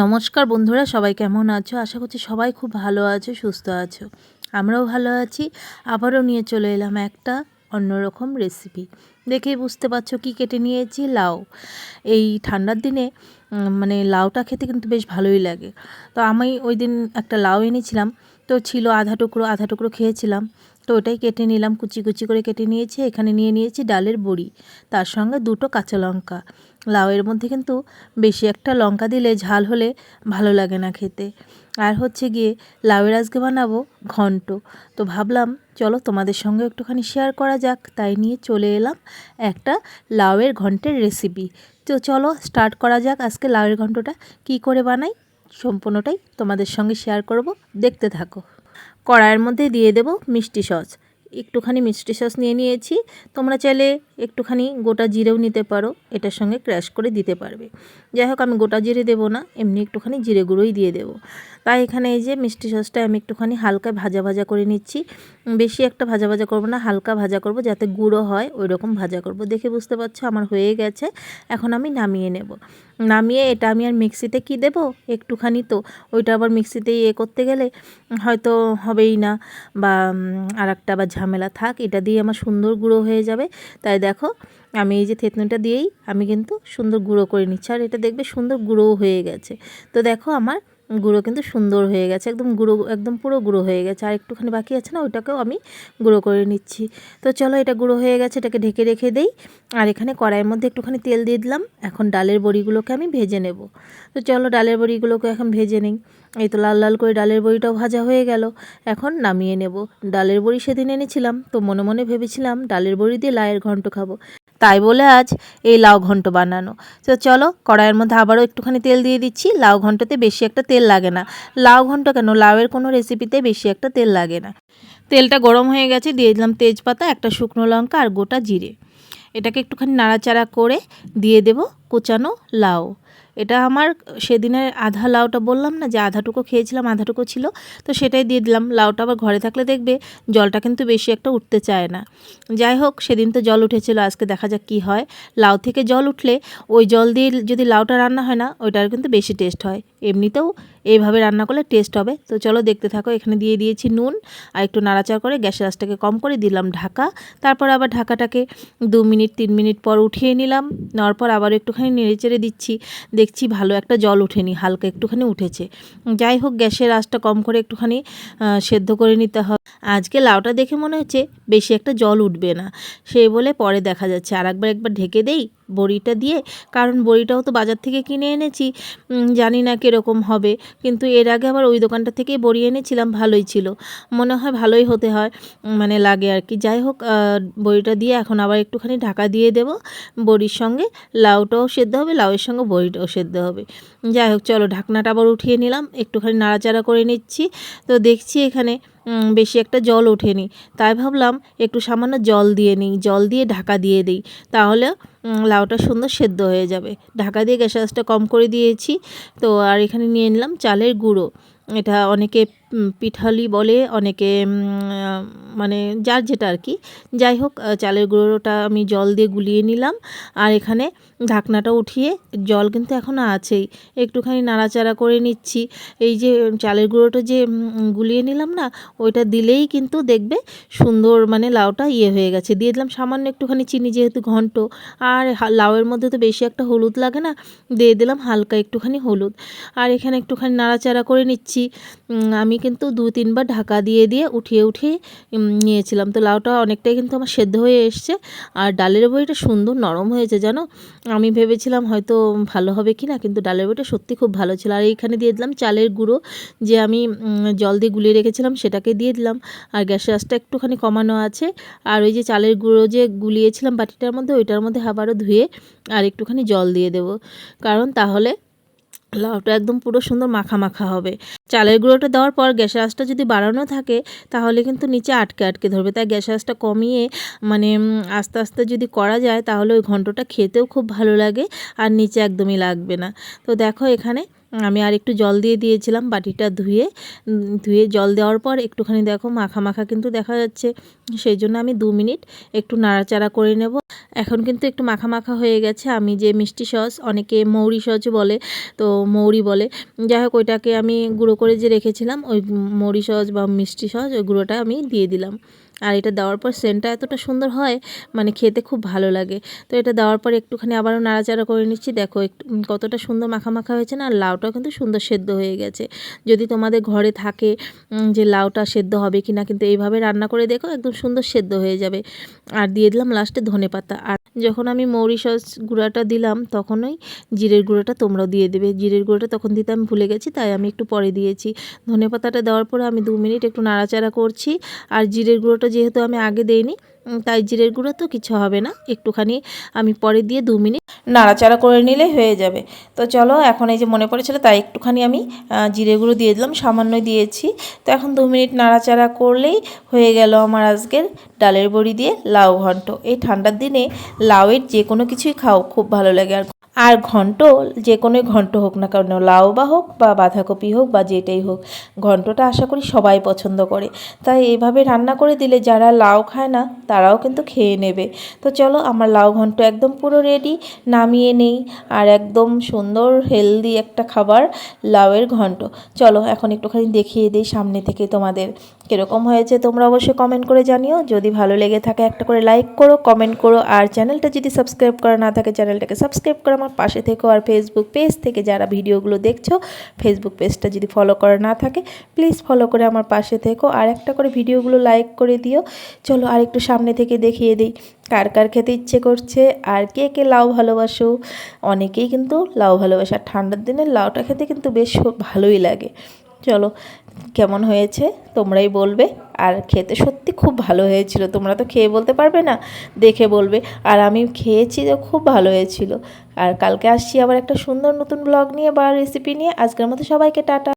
নমস্কার বন্ধুরা, সবাই কেমন আছো? আশা করছি সবাই খুব ভালো আছো, সুস্থ আছো। আমরাও ভালো আছি। আবারও নিয়ে চলে এলাম একটা অন্যরকম রেসিপি দেখেই বুঝতে পারছ কি কেটে নিয়েছি? লাউ। এই ঠান্ডার দিনে মানে লাউটা খেতে কিন্তু বেশ ভালোই লাগে। তো আমি ওই দিন একটা লাউ এনেছিলাম। তো ছিল আধা টুকরো আধা টুকরো খেয়েছিলাম। তো ওটাই কেটে নিলাম, কুচি কুচি করে কেটে নিয়েছি, এখানে নিয়ে নিয়েছি ডালের বড়ি, তার সঙ্গে দুটো কাঁচা লঙ্কা। লাউয়ের মধ্যে কিন্তু বেশি একটা লঙ্কা দিলে ঝাল হলে ভালো লাগে না খেতে। আর হচ্ছে গিয়ে লাউয়ের আজকে বানাবো ঘন্ট। তো ভাবলাম, চলো তোমাদের সঙ্গে একটুখানি শেয়ার করা যাক। তাই নিয়ে চলে এলাম একটা লাউয়ের ঘন্টের রেসিপি তো চলো স্টার্ট করা যাক আজকে লাউয়ের ঘন্টটা। কি করে বানাই? সম্পূর্ণটাই তোমাদের সঙ্গে শেয়ার করব। দেখতে থাকো। কড়াইয়ের মধ্যে দিয়ে দেব মিষ্টি সস। একটুখানি মিষ্টি সস নিয়ে নিয়েছি। তোমরা চাইলে একটুখানি গোটা জিরেও নিতে পারো, এটার সঙ্গে ক্র্যাশ করে দিতে পারবে। যাই হোক, আমি গোটা জিরে দেবো না, এমনি একটুখানি জিরে গুঁড়োই দিয়ে দেবো। তাই এখানে এই যে মিষ্টি সসটা আমি একটুখানি হালকা ভাজা ভাজা করে নিচ্ছি। বেশি একটা ভাজা ভাজা করব না, হালকা ভাজা করব যাতে গুঁড়ো হয় ওই রকম ভাজা করব। দেখে বুঝতে পারছ, আমার হয়ে গেছে। এখন আমি নামিয়ে নেব। নামিয়ে এটা আমি আর মিক্সিতে কি দেব? একটুখানি তো, ওইটা আবার মিক্সিতে ইয়ে করতে গেলে হয়তো হবেই না, বা আর একটা আবার ঝামেলা থাক, এটা দিয়ে আমার সুন্দর গুঁড়ো হয়ে যাবে। তাই দেখো, আমি এই যে থেতনিটা দিয়েই আমি কিন্তু সুন্দর গুঁড়ো করে নিচ্ছি। আর এটা দেখবে সুন্দর গুঁড়োও হয়ে গেছে। তো দেখো আমার গুঁড়ো কিন্তু সুন্দর হয়ে গেছে, একদম গুঁড়ো, একদম পুরো গুঁড়ো হয়ে গেছে। আর একটুখানি বাকি আছে না, ওইটাকেও আমি গুঁড়ো করে নিচ্ছি। তো চলো এটা গুঁড়ো হয়ে গেছে, এটাকে ঢেকে রেখে দেই। আর এখানে কড়াইয়ের মধ্যে একটুখানি তেল দিয়ে দিলাম। এখন ডালের বড়িগুলোকে আমি ভেজে নেব। তো চলো ডালের বড়িগুলোকে এখন ভেজে নিই। এই তো লাল লাল করে ডালের বড়িটাও ভাজা হয়ে গেল। এখন নামিয়ে নেব। ডালের বড়ি সেদিন এনেছিলাম, তো মনে মনে ভেবেছিলাম ডালের বড়ি দিয়ে লায়ের ঘন্ট খাব। তাই বলে আজ এই লাউ ঘন্ট বানানো। তো চলো কড়াইয়ের মধ্যে আবারও একটুখানি তেল দিয়ে দিচ্ছি। লাউ ঘন্টতে বেশি একটা তেল লাগে না। লাউ ঘন্ট কেন? লাউয়ের কোনো রেসিপিতে বেশি একটা তেল লাগে না। তেলটা গরম হয়ে গেছে, দিয়ে দিলাম তেজপাতা, একটা শুকনো লঙ্কা আর গোটা জিরে। এটাকে একটুখানি নাড়াচাড়া করে দিয়ে দেব। কুচানো লাউ। এটা আমার সেদিনের আধা লাউটা বললাম না, যে আধাটুকু খেয়েছিলাম, আধাটুকু ছিল, তো সেটাই দিয়ে দিলাম। লাউটা আবার ঘরে থাকলে দেখবে জলটা কিন্তু বেশি একটা উঠতে চায় না। যাই হোক, সেদিন তো জল উঠেছিল, আজকে দেখা যাক কী হয়। লাউ থেকে জল উঠলে ওই জল দিয়ে যদি লাউটা রান্না হয় না, ওইটার কিন্তু বেশি টেস্ট হয়। এমনিতেও এইভাবে রান্না করলে টেস্ট হবে। তো চলো দেখতে থাকো, এখানে দিয়ে দিয়েছি নুন। আর একটু নাড়াচাড়া করে গ্যাসের আঁচটাকে কম করে দিলাম ঢাকা। তারপর আবার ঢাকাটাকে দু মিনিট, তিন মিনিট পর উঠিয়ে নিলাম। নেওয়ার পর আবার একটুখানি নেড়ে চেড়ে দিচ্ছি, দেখছি ভালো একটা জল ওঠেনি, হালকা একটুখানি উঠেছে। যাই হোক, গ্যাসের আঁচটা কম করে একটুখানি সেদ্ধ করে নিতে হবে। আজকে লাউটা দেখে মনে হচ্ছে বেশি একটা জল উঠবে না। সেই বলে পরে দেখা যাচ্ছে। আর একবার একবার ঢেকে দেই বড়িটা দিয়ে, কারণ বড়িটাও তো বাজার থেকে কিনে এনেছি জানি না কীরকম হবে। কিন্তু এর আগে আবার ওই দোকানটা থেকেই বড়ি এনেছিলাম, ভালোই ছিল। মনে হয় ভালোই হতে হয় মানে লাগে আর কি। যাই হোক বড়িটা দিয়ে এখন আবার একটুখানি ঢাকা দিয়ে দেব। বড়ির সঙ্গে লাউটাও সেদ্ধ হবে, লাউয়ের সঙ্গে বড়িটাও সেদ্ধ হবে। যাই হোক, চলো ঢাকনাটা আবার উঠিয়ে নিলাম, একটুখানি নাড়াচাড়া করে নিচ্ছি। তো দেখছি এখানে বেশি একটা জল ওঠেনি। তাই ভাবলাম একটু সামান্য জল দিয়ে নিই, জল দিয়ে ঢাকা দিয়ে দিই। তাহলে লাউটা সুন্দর সেদ্ধ হয়ে যাবে। ঢাকা দিয়ে গ্যাসটা কম করে দিয়েছি। তো আর এখানে নিয়ে নিলাম চালের গুঁড়ো। এটা অনেকে পিঠালি বলে অনেকে মানে যার যেটা আর কি। যাই হোক চালের গুঁড়োটা আমি জল দিয়ে গুলিয়ে নিলাম আর এখানে ঢাকনাটা উঠিয়ে জল কিন্তু এখনও আছেই। একটুখানি নাড়াচাড়া করে নিচ্ছি। এই যে চালের গুঁড়োটা যে গুলিয়ে নিলাম না, ওইটা দিলেই কিন্তু দেখবে সুন্দর মানে লাউটা ইয়ে হয়ে গেছে। দিয়ে দিলাম সামান্য একটুখানি চিনি যেহেতু ঘন্ট। আর লাউয়ের মধ্যে তো বেশি একটা হলুদ লাগে না, দিয়ে দিলাম হালকা একটুখানি হলুদ। আর এখানে একটুখানি নাড়াচাড়া করে নিচ্ছি। আমি কিন্তু দু তিনবার ঢাকা দিয়ে দিয়ে উঠিয়ে উঠিয়ে নিয়েছিলাম। তো লাউটা অনেকটাই কিন্তু আমার সেদ্ধ হয়ে এসছে। আর ডালের বইটা সুন্দর নরম হয়েছে, জানো? আমি ভেবেছিলাম হয়তো ভালো হবে কি না কিন্তু ডালের বইটা সত্যি খুব ভালো ছিল। আর এইখানে দিয়ে দিলাম চালের গুঁড়ো, যে আমি জল দিয়ে গুলিয়ে রেখেছিলাম, সেটাকে দিয়ে দিলাম। আর গ্যাসের আঁচটা একটুখানি কমানো আছে। আর ওই যে চালের গুঁড়ো যে গুলিয়েছিলাম বাটিটার মধ্যে, ওইটার মধ্যে আবারও ধুয়ে আর একটুখানি জল দিয়ে দেবো। কারণ তাহলে লাউটা একদম পুরো সুন্দর মাখা মাখা হবে। চালের গুঁড়োটা দেওয়ার পর গ্যাসের আঁচটা যদি বাড়ানো থাকে, তাহলে কিন্তু নিচে আটকে আটকে ধরবে। তাই গ্যাস আঁচটা কমিয়ে মানে আস্তে আস্তে যদি করা যায়, তাহলে ওই ঘন্টটা খেতেও খুব ভালো লাগে আর নিচে একদমই লাগবে না। তো দেখো এখানে আমি আর একটু জল দিয়ে দিয়েছিলাম বাটিটা ধুয়ে ধুয়ে জল দেওয়ার পর একটুখানি দেখো মাখা মাখা কিন্তু দেখা যাচ্ছে। সেই জন্য আমি দু মিনিট একটু নাড়াচাড়া করে নেব। এখন কিন্তু একটু মাখা মাখা হয়ে গেছে। আমি যে মিষ্টি সস অনেকে মৌরি সস বলে, তো মৌরি বলে। যাই হোক, ওইটাকে আমি গুঁড়ো করে যে রেখেছিলাম, ওই মৌরি সস বা মিষ্টি সস, ওই গুঁড়োটা আমি দিয়ে দিলাম। আর এটা দেওয়ার পর সেন্টটা এতটা সুন্দর হয় মানে খেতে খুব ভালো লাগে। তো এটা দেওয়ার পর একটুখানি আবারও নাড়াচাড়া করে নিচ্ছি। দেখো একটু কতটা সুন্দর মাখা মাখা হয়েছে না, আর লাউটাও কিন্তু সুন্দর সেদ্ধ হয়ে গেছে। যদি তোমাদের ঘরে থাকে যে লাউটা সেদ্ধ হবে কি না কিন্তু এইভাবে রান্না করে দেখো একদম সুন্দর সেদ্ধ হয়ে যাবে। আর দিয়ে দিলাম লাস্টে ধনে পাতা। আর যখন আমি মৌরি সস গুঁড়াটা দিলাম, তখনই জিরের গুঁড়োটা তোমরাও দিয়ে দেবে। জিরের গুঁড়োটা তখন দিতে আমি ভুলে গেছি, তাই আমি একটু পরে দিয়েছি। ধনে পাতাটা দেওয়ার পরে আমি দু মিনিট একটু নাড়াচাড়া করছি। আর জিরের গুঁড়োটা যেহেতু আমি আগে দেইনি তাই জিরের গুঁড়ো তো কিছু হবে না। একটুখানি আমি পরে দিয়ে দু মিনিট নাড়াচাড়া করে নিলে হয়ে যাবে। তো চলো, এখন এই যে মনে পড়েছিল, তাই একটুখানি আমি জিরে গুঁড়ো দিয়ে দিলাম, সামান্য দিয়েছি। তো এখন দু মিনিট নাড়াচাড়া করলেই হয়ে গেল আমার আজকের ডালের বড়ি দিয়ে লাউ ঘন্ট। এই ঠান্ডার দিনে লাউয়ের যে কোনো কিছুই খাও, খুব ভালো লাগে। আর আর ঘন্ট যে কোনো ঘন্ট হোক না কেন, লাউ বা হোক বা বাঁধাকপি হোক বা যেটাই হোক, ঘন্টটা আশা করি সবাই পছন্দ করে। তাই এইভাবে রান্না করে দিলে যারা লাউ খায় না, তারাও কিন্তু খেয়ে নেবে। তো চলো আমার লাউ ঘন্ট একদম পুরো রেডি নামিয়ে নেই। আর একদম সুন্দর হেলদি একটা খাবার, লাউয়ের ঘন্ট। চলো এখন একটুখানি দেখিয়ে দিই সামনে থেকে তোমাদের। কীরকম হয়েছে তোমরা অবশ্যই কমেন্ট করে জানিও। যদি ভালো লেগে থাকে একটা করে লাইক করো কমেন্ট করো, আর চ্যানেলটা যদি সাবস্ক্রাইব করা না থাকে চ্যানেলটাকে সাবস্ক্রাইব করে আমার পাশে থেকো। আর ফেসবুক পেজ থেকে যারা ভিডিওগুলো দেখছ ফেসবুক পেজটা যদি ফলো করা না থাকে প্লিজ ফলো করে আমার পাশে থেকো। আর একটা করে ভিডিওগুলো লাইক করে দিও। চলো আর একটু সামনে থেকে দেখিয়ে দিই, কার কার খেতে ইচ্ছে করছে, আর কে কে লাউ ভালোবাসো। অনেকেই কিন্তু লাউ ভালোবাসে, আর ঠান্ডার দিনে লাউটা খেতে কিন্তু বেশ ভালোই লাগে। চলো কেমন হয়েছে তোমরাই বলবে। আর খেতে সত্যি খুব ভালো হয়েছিল, তোমরা তো খেয়ে বলতে পারবে না, দেখে বলবে। আর আমি খেয়েছি তো খুব ভালো হয়েছিল। আর কালকে আসছি আবার একটা সুন্দর নতুন ব্লগ নিয়ে বা রেসিপি নিয়ে। আজকের মতো সবাইকে টাটা।